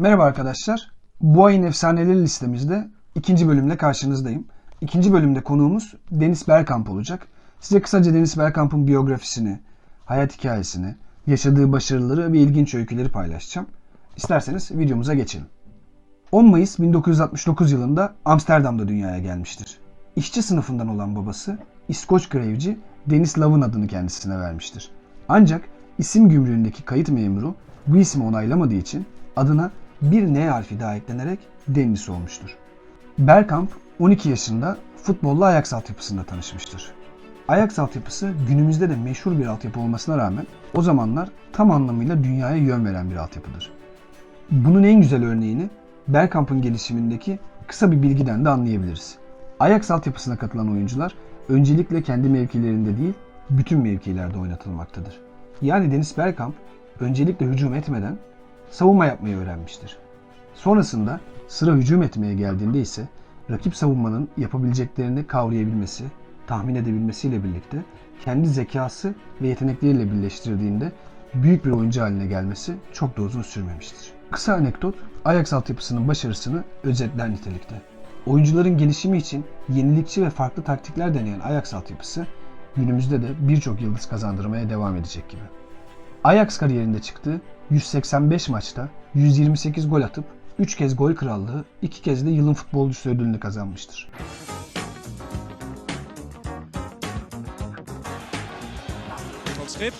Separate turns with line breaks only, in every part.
Merhaba arkadaşlar. Bu ayın efsaneleri listemizde ikinci bölümle karşınızdayım. İkinci bölümde konuğumuz Deniz Bergkamp olacak. Size kısaca Deniz Bergkamp'ın biyografisini, hayat hikayesini, yaşadığı başarıları ve ilginç öyküleri paylaşacağım. İsterseniz videomuza geçelim. 10 Mayıs 1969 yılında Amsterdam'da dünyaya gelmiştir. İşçi sınıfından olan babası İskoç grevci Dennis Love'ın adını kendisine vermiştir. Ancak isim gümrüğündeki kayıt memuru bu ismi onaylamadığı için adına bir N harfi daha eklenerek Dennis olmuştur. Bergkamp 12 yaşında futbolla Ajax altyapısında tanışmıştır. Ajax altyapısı günümüzde de meşhur bir altyapı olmasına rağmen o zamanlar tam anlamıyla dünyaya yön veren bir altyapıdır. Bunun en güzel örneğini Bergkamp'ın gelişimindeki kısa bir bilgiden de anlayabiliriz. Ajax altyapısına katılan oyuncular öncelikle kendi mevkilerinde değil, bütün mevkilerde oynatılmaktadır. Yani Dennis Bergkamp öncelikle hücum etmeden savunma yapmayı öğrenmiştir. Sonrasında sıra hücum etmeye geldiğinde ise rakip savunmanın yapabileceklerini kavrayabilmesi, tahmin edebilmesiyle birlikte kendi zekası ve yetenekleriyle birleştirdiğinde büyük bir oyuncu haline gelmesi çok da uzun sürmemiştir. Kısa anekdot Ajax altyapısının başarısını özetler nitelikte. Oyuncuların gelişimi için yenilikçi ve farklı taktikler deneyen Ajax altyapısı günümüzde de birçok yıldız kazandırmaya devam edecek gibi. Ajax kariyerinde çıktığı 185 maçta 128 gol atıp 3 kez gol krallığı, 2 kez de yılın futbolcusu ödülünü kazanmıştır.
Van Schip.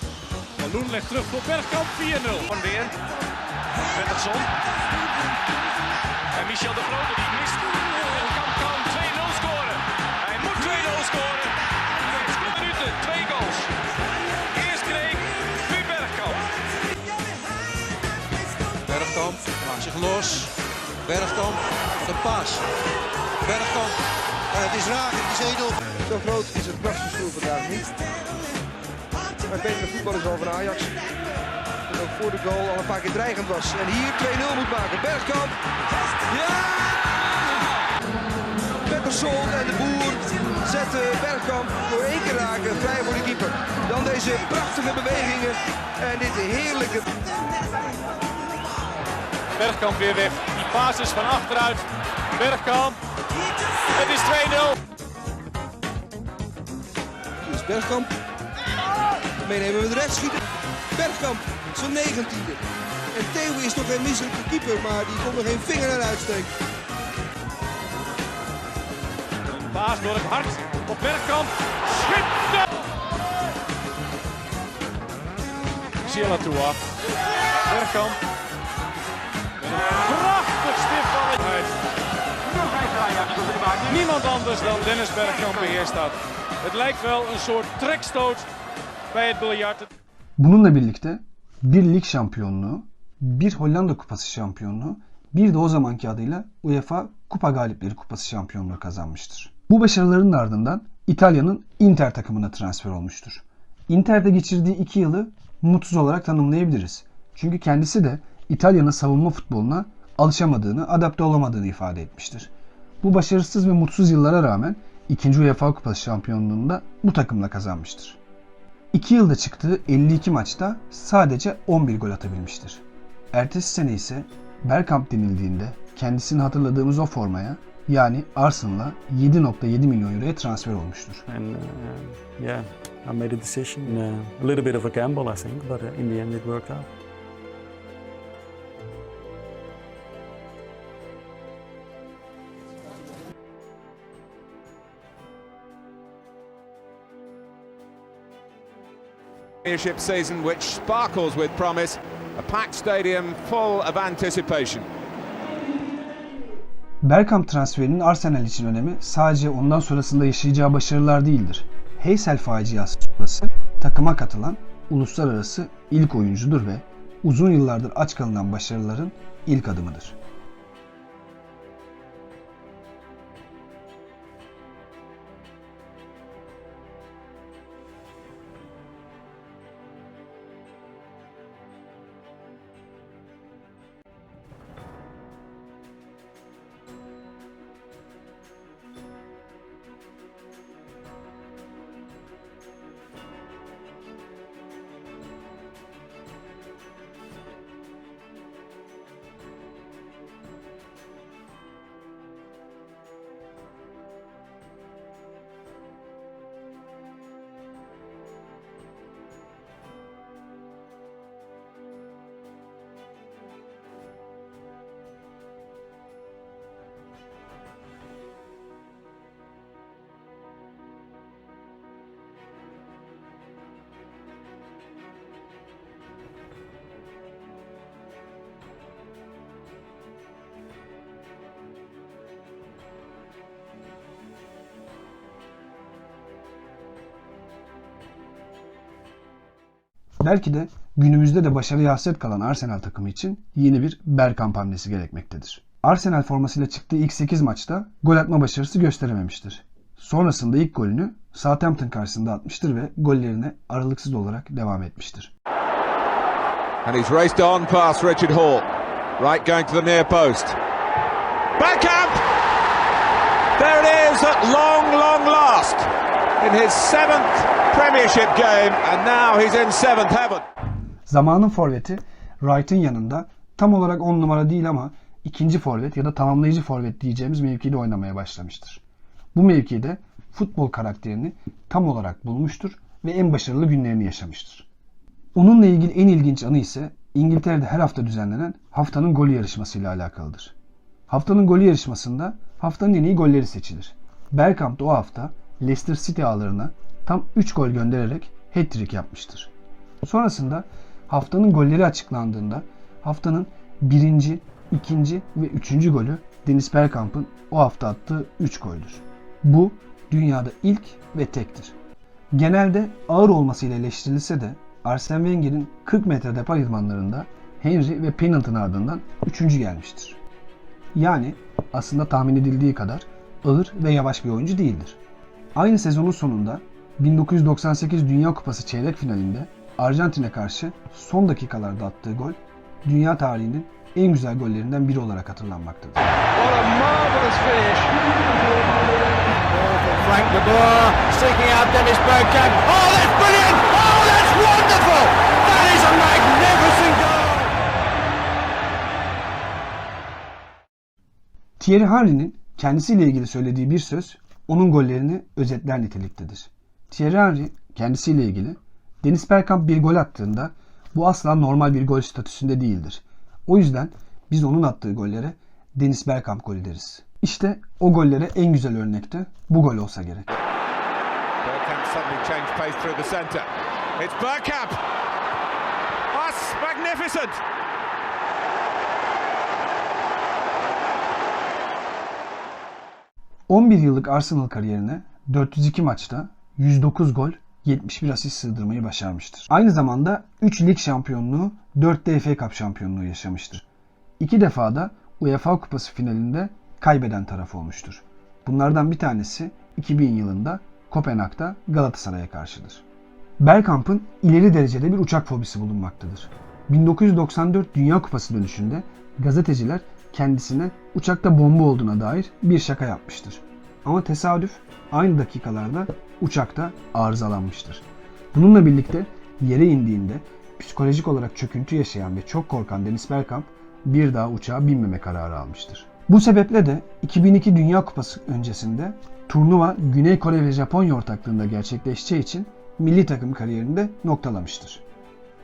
Van Loen legt terug voor Bergkamp 4-0.
Van weer. Pettersson. En Michel de Grote die mist.
Los. Bergkamp, de paas. Bergkamp. En het is raak, het is 1-0.
Zo groot is het krachtsverschil vandaag niet. Maar ik weet dat de voetballers al van Ajax. En ook voor de goal al een paar keer dreigend was. En hier 2-0 moet maken. Bergkamp. Ja! Pettersson en de boer zetten Bergkamp door één keer raken vrij voor de keeper. Dan deze prachtige bewegingen en dit heerlijke
Bergkamp weer weg. Die basis van achteruit. Bergkamp. Het is 2-0.
Hier is Bergkamp. Meenemen met rechts schieten. Bergkamp, zijn negentiende. En Theo is toch geen misselijke keeper, maar die kon er geen vinger naar uitsteken.
Paas door het hart op Bergkamp. Schitterend. Sierra Toua. Bergkamp. Prachtig stift balletje. Niemand anders dan Dennis Bergkamp beheerst dat. Het lijkt wel een soort trekstoot bij het biljart.
Bununla birlikte bir lig şampiyonluğu, bir Hollanda Kupası şampiyonluğu, bir de o zamanki adıyla UEFA Kupa Galipleri Kupası şampiyonluğu kazanmıştır. Bu başarıların ardından İtalya'nın Inter takımına transfer olmuştur. Inter'de geçirdiği iki yılı mutsuz olarak tanımlayabiliriz. Çünkü kendisi de İtalya'nın savunma futboluna alışamadığını, adapte olamadığını ifade etmiştir. Bu başarısız ve mutsuz yıllara rağmen ikinci UEFA Kupası şampiyonluğunu da bu takımla kazanmıştır. 2 yılda çıktığı 52 maçta sadece 11 gol atabilmiştir. Ertesi sene ise Bergkamp denildiğinde kendisini hatırladığımız o formaya yani Arsenal'a 7.7 milyon euroya transfer olmuştur.
And uh, yeah, I made a decision. Uh, a little bit of a gamble, I think, but uh, in the end it worked out.
Premiership season which sparkles with promise, a packed stadium full of anticipation.
Bergkamp transferinin Arsenal için önemi sadece ondan sonrasında yaşayacağı başarılar değildir. Heysel faciası sonrası takıma katılan uluslararası ilk oyuncudur ve uzun yıllardır aç kalınan başarıların ilk adımıdır. Belki de günümüzde de başarıya hasret kalan Arsenal takımı için yeni bir Bergkamp hamlesi gerekmektedir. Arsenal formasıyla çıktığı ilk 8 maçta gol atma başarısı gösterememiştir. Sonrasında ilk golünü Southampton karşısında atmıştır ve gollerine aralıksız olarak devam etmiştir.
And he's raced on past Richard Hall. Right going to the near post. Bergkamp! There it is at long, long last. In his seventh Premiership game, and now he's in seventh heaven.
Zamanın forveti Wright'ın yanında tam olarak 10 numara değil ama ikinci forvet ya da tamamlayıcı forvet diyeceğimiz mevkide oynamaya başlamıştır. Bu mevkide futbol karakterini tam olarak bulmuştur ve en başarılı günlerini yaşamıştır. Onunla ilgili en ilginç anı ise İngiltere'de her hafta düzenlenen haftanın golü yarışmasıyla alakalıdır. Haftanın golü yarışmasında haftanın en iyi golleri seçilir. Bergkamp da o hafta Leicester City ağlarına tam 3 gol göndererek hat-trick yapmıştır. Sonrasında haftanın golleri açıklandığında haftanın birinci, ikinci ve üçüncü golü Dennis Bergkamp'ın o hafta attığı 3 goldür. Bu dünyada ilk ve tektir. Genelde ağır olmasıyla eleştirilse de Arsene Wenger'in 40 metre depar idmanlarında Henry ve Pennington ardından üçüncü gelmiştir. Yani aslında tahmin edildiği kadar ağır ve yavaş bir oyuncu değildir. Aynı sezonun sonunda 1998 Dünya Kupası çeyrek finalinde Arjantin'e karşı son dakikalarda attığı gol dünya tarihinin en güzel gollerinden biri olarak hatırlanmaktadır.
Frank de Boer seeking out Dennis Bergkamp. Oh, that's brilliant! Oh, that's wonderful! That is a magnificent goal!
Thierry Henry'nin kendisiyle ilgili söylediği bir söz onun gollerini özetler niteliktedir. Thierry Henry kendisiyle ilgili Dennis Bergkamp bir gol attığında bu asla normal bir gol statüsünde değildir. O yüzden biz onun attığı gollere Dennis Bergkamp golü deriz. İşte o gollere en güzel örnekte bu gol olsa gerek.
Bergkamp
11 yıllık Arsenal kariyerine 402 maçta 109 gol, 71 asist sığdırmayı başarmıştır. Aynı zamanda 3 lig şampiyonluğu, 4 de FA Cup şampiyonluğu yaşamıştır. İki defa da UEFA Kupası finalinde kaybeden taraf olmuştur. Bunlardan bir tanesi 2000 yılında Kopenhag'da Galatasaray'a karşıdır. Bergkamp'ın ileri derecede bir uçak fobisi bulunmaktadır. 1994 Dünya Kupası dönüşünde gazeteciler kendisine uçakta bomba olduğuna dair bir şaka yapmıştır. Ama tesadüf aynı dakikalarda uçakta arızalanmıştır. Bununla birlikte yere indiğinde psikolojik olarak çöküntü yaşayan ve çok korkan Dennis Bergkamp bir daha uçağa binmeme kararı almıştır. Bu sebeple de 2002 Dünya Kupası öncesinde turnuva Güney Kore ve Japonya ortaklığında gerçekleşeceği için milli takım kariyerini de noktalamıştır.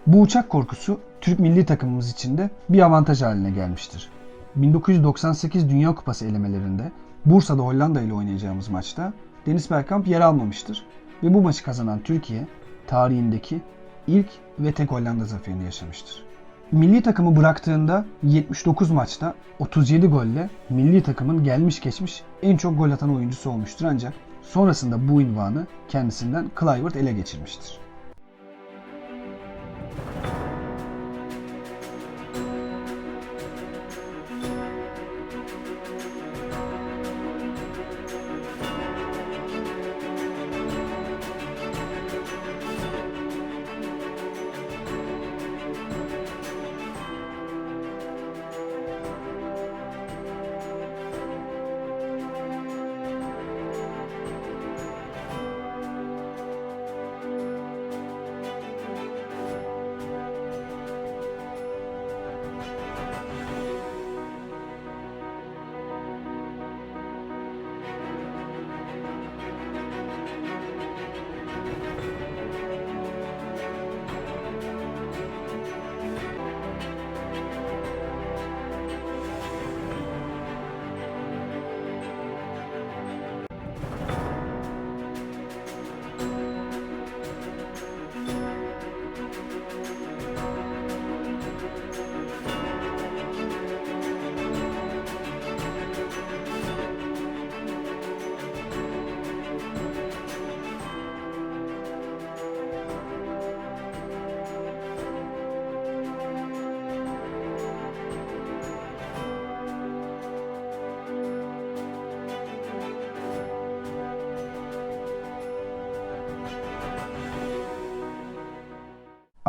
Bu uçak korkusu Türk milli takımımız için de bir avantaj haline gelmiştir. 1998 Dünya Kupası elemelerinde Bursa'da Hollanda ile oynayacağımız maçta Dennis Bergkamp yer almamıştır ve bu maçı kazanan Türkiye tarihindeki ilk ve tek Hollanda zaferini yaşamıştır. Milli takımı bıraktığında 79 maçta 37 golle milli takımın gelmiş geçmiş en çok gol atan oyuncusu olmuştur ancak sonrasında bu ünvanı kendisinden Kluivert ele geçirmiştir.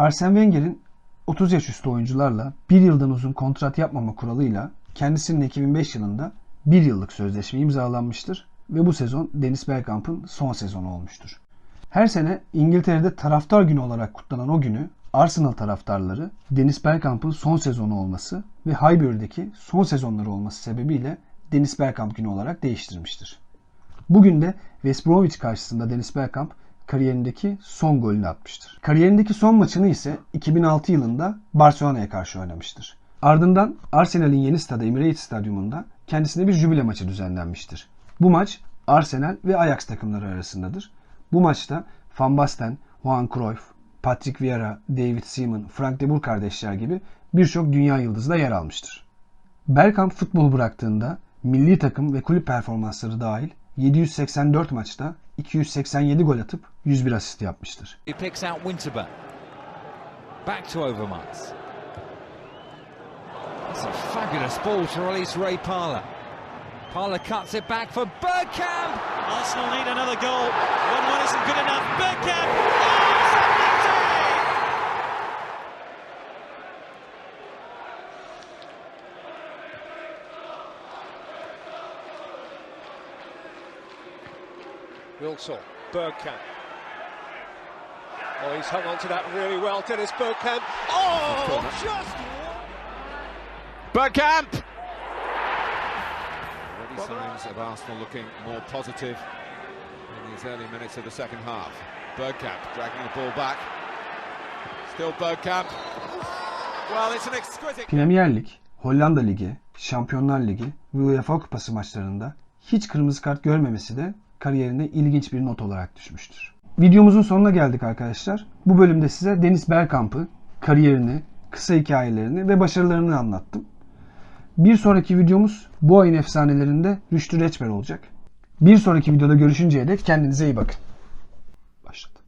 Arsene Wenger'in 30 yaş üstü oyuncularla bir yıldan uzun kontrat yapmama kuralıyla kendisinin 2005 yılında bir yıllık sözleşme imzalanmıştır ve bu sezon Dennis Bergkamp'ın son sezonu olmuştur. Her sene İngiltere'de taraftar günü olarak kutlanan o günü Arsenal taraftarları Dennis Bergkamp'ın son sezonu olması ve Highbury'deki son sezonları olması sebebiyle Dennis Bergkamp günü olarak değiştirmiştir. Bugün de West Bromwich karşısında Dennis Bergkamp kariyerindeki son golünü atmıştır. Kariyerindeki son maçını ise 2006 yılında Barcelona'ya karşı oynamıştır. Ardından Arsenal'in yeni stadı Emirates Stadyumunda kendisine bir jübile maçı düzenlenmiştir. Bu maç Arsenal ve Ajax takımları arasındadır. Bu maçta Van Basten, Johan Cruyff, Patrick Vieira, David Seaman, Frank de Boer kardeşler gibi birçok dünya yıldızı da yer almıştır. Bergkamp futbolu bıraktığında milli takım ve kulüp performansları dahil 784 maçta 287 gol atıp 101 asist yapmıştır.
He picks out Winterburn. Back to Overmars. That's a fabulous ball to release Ray Parler. Parler cuts it back for Bergkamp.
Arsenal need another goal. 1-1 isn't good enough. Bergkamp. Oh,
Wilson, Bergkamp. Oh, he's hung on to that really well, Dennis Bergkamp. Oh, just
Bergkamp! Already signs of Arsenal looking more positive in these early minutes of the second half. Bergkamp dragging the ball back. Still Bergkamp. Well, it's an exquisite.
Premier Lig, Hollanda Ligi, Şampiyonlar Ligi ve UEFA Kupası maçlarında hiç kırmızı kart görmemesi de kariyerine ilginç bir not olarak düşmüştür. Videomuzun sonuna geldik arkadaşlar. Bu bölümde size Deniz Bergkamp'ı, kariyerini, kısa hikayelerini ve başarılarını anlattım. Bir sonraki videomuz bu ayın efsanelerinde Rüştü Reçber olacak. Bir sonraki videoda görüşünceye dek kendinize iyi bakın. Başladı.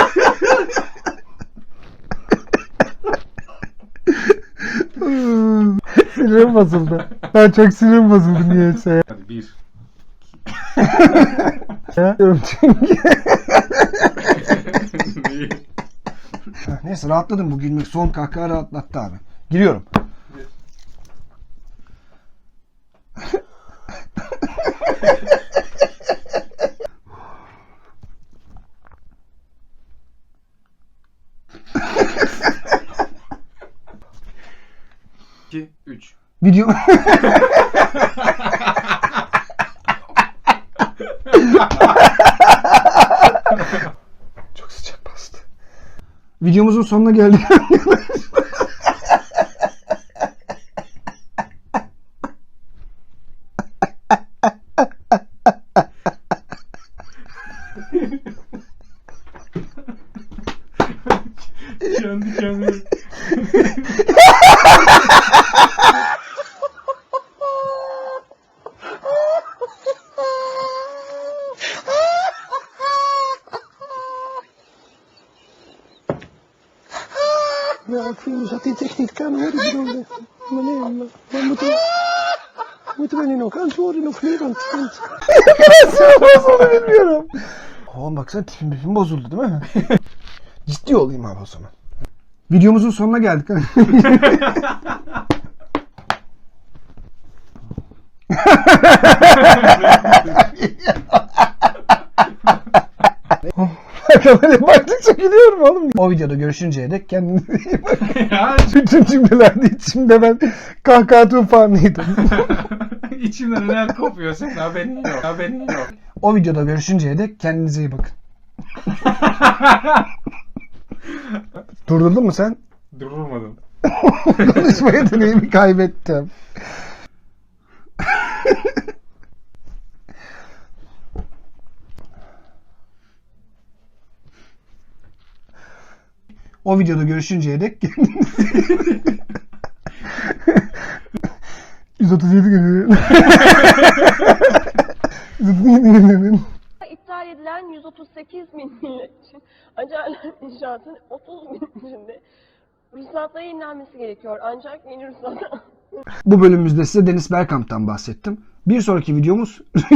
sinirim bozuldu. Ben çok sinirim bozuldu niyeyse.
Hadi bir.
Diyorum çünkü. Neyse rahatladım bu gülmek. Son kahkaha rahatlattı abi. Giriyorum.
İki, üç.
Video... Çok sıcak bastı. Videomuzun sonuna geldik.
Kendi kendine.
antwoorden of niet? Want, want
Nasıl bozuldu bilmiyorum. Oğlum baksana tipim tipim bozuldu değil mi? Ciddi olayım abi o zaman. Videomuzun sonuna geldik. Böyle baktıkça gülüyorum oğlum. O videoda görüşünceye dek kendinize iyi bakın. Bütün cümlelerde içimde ben kahkaha tufanıydım.
içimden neler kopuyor senin haberin yok. Haberin yok.
O videoda görüşünceye dek kendinize iyi bakın. Durdurdun mu sen?
Durulmadın.
Konuşma yeteneğimi kaybettim. O videoda görüşünceye dek kendinize iyi bakın. 137 gün. 137 gün.
İptal edilen 138 bin için Acarlar İnşaat'ın 30 bin içinde ruhsatlara yenilenmesi gerekiyor. Ancak yeni ruhsat
Bu bölümümüzde size Deniz Bergkamp'tan bahsettim. Bir sonraki videomuz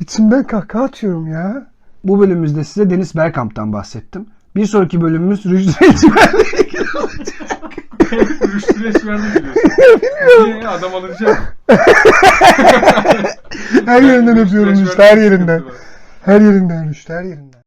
İçimden kahkaha atıyorum ya. Bu bölümümüzde size Deniz Bergkamp'tan bahsettim. Bir sonraki bölümümüz Rüştü Reçber'le ilgili olacak.
Rüştü Reçber'de biliyorsun. Niye? Adam alınacak.
Her yerinden öpüyorum
Rüştü
her yerinden. Her yerinden Rüştü, her yerinden.